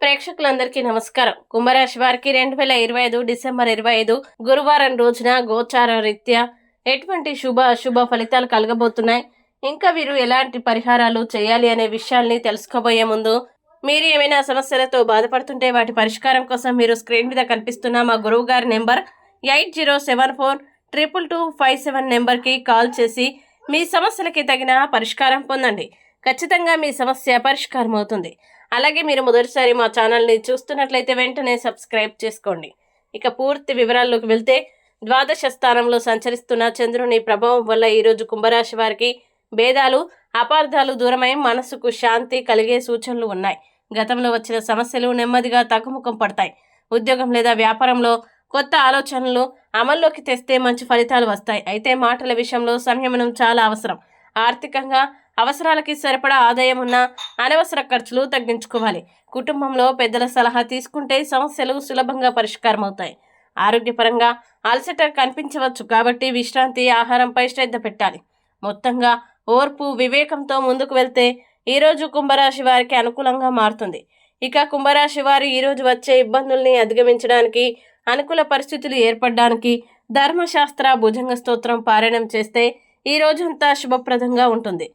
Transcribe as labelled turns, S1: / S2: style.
S1: ప్రేక్షకులందరికీ నమస్కారం. కుంభరాశి వారికి రెండు వేల ఇరవై ఐదు డిసెంబర్ ఇరవై ఐదు గురువారం రోజున గోచార రీత్యా ఎటువంటి శుభ అశుభ ఫలితాలు కలగబోతున్నాయి? ఇంకా వీరు ఎలాంటి పరిహారాలు చేయాలి అనే విషయాల్ని తెలుసుకోబోయే ముందు మీరు ఏమైనా సమస్యలతో బాధపడుతుంటే వాటి పరిష్కారం కోసం మీరు స్క్రీన్ మీద కనిపిస్తున్న మా గురువు గారి number eight zero seven four triple two five seven నెంబర్కి కాల్ చేసి మీ సమస్యలకి తగిన పరిష్కారం పొందండి. ఖచ్చితంగా మీ సమస్య పరిష్కారం అవుతుంది అలాగే మీరు మొదటిసారి మా ఛానల్ని చూస్తున్నట్లయితే వెంటనే సబ్స్క్రైబ్ చేసుకోండి. ఇక పూర్తి వివరాల్లోకి వెళ్తే ద్వాదశ స్థానంలో సంచరిస్తున్న చంద్రుని ప్రభావం వల్ల ఈరోజు కుంభరాశి వారికి భేదాలు అపార్థాలు దూరమై మనసుకు శాంతి కలిగే సూచనలు ఉన్నాయి. గతంలో వచ్చిన సమస్యలు నెమ్మదిగా తగ్గుముఖం పడతాయి. ఉద్యోగం లేదా వ్యాపారంలో కొత్త ఆలోచనలు అమల్లోకి తెస్తే మంచి ఫలితాలు వస్తాయి. అయితే మాటల విషయంలో సంయమనం చాలా అవసరం. ఆర్థికంగా అవసరాలకి సరిపడా ఆదాయం ఉన్న అనవసర ఖర్చులు తగ్గించుకోవాలి. కుటుంబంలో పెద్దల సలహా తీసుకుంటే సమస్యలు సులభంగా పరిష్కారం అవుతాయి ఆరోగ్యపరంగా అలసట కనిపించవచ్చు కాబట్టి విశ్రాంతి ఆహారంపై శ్రద్ధ పెట్టాలి. మొత్తంగా ఓర్పు వివేకంతో ముందుకు వెళ్తే ఈరోజు కుంభరాశి వారికి అనుకూలంగా మారుతుంది. ఇక కుంభరాశి వారు ఈరోజు వచ్చే ఇబ్బందుల్ని అధిగమించడానికి అనుకూల పరిస్థితులు ఏర్పడడానికి ధర్మశాస్త్ర భుజంగ స్తోత్రం పారాయణం చేస్తే ఈ రోజంతా శుభప్రదంగా ఉంటుంది.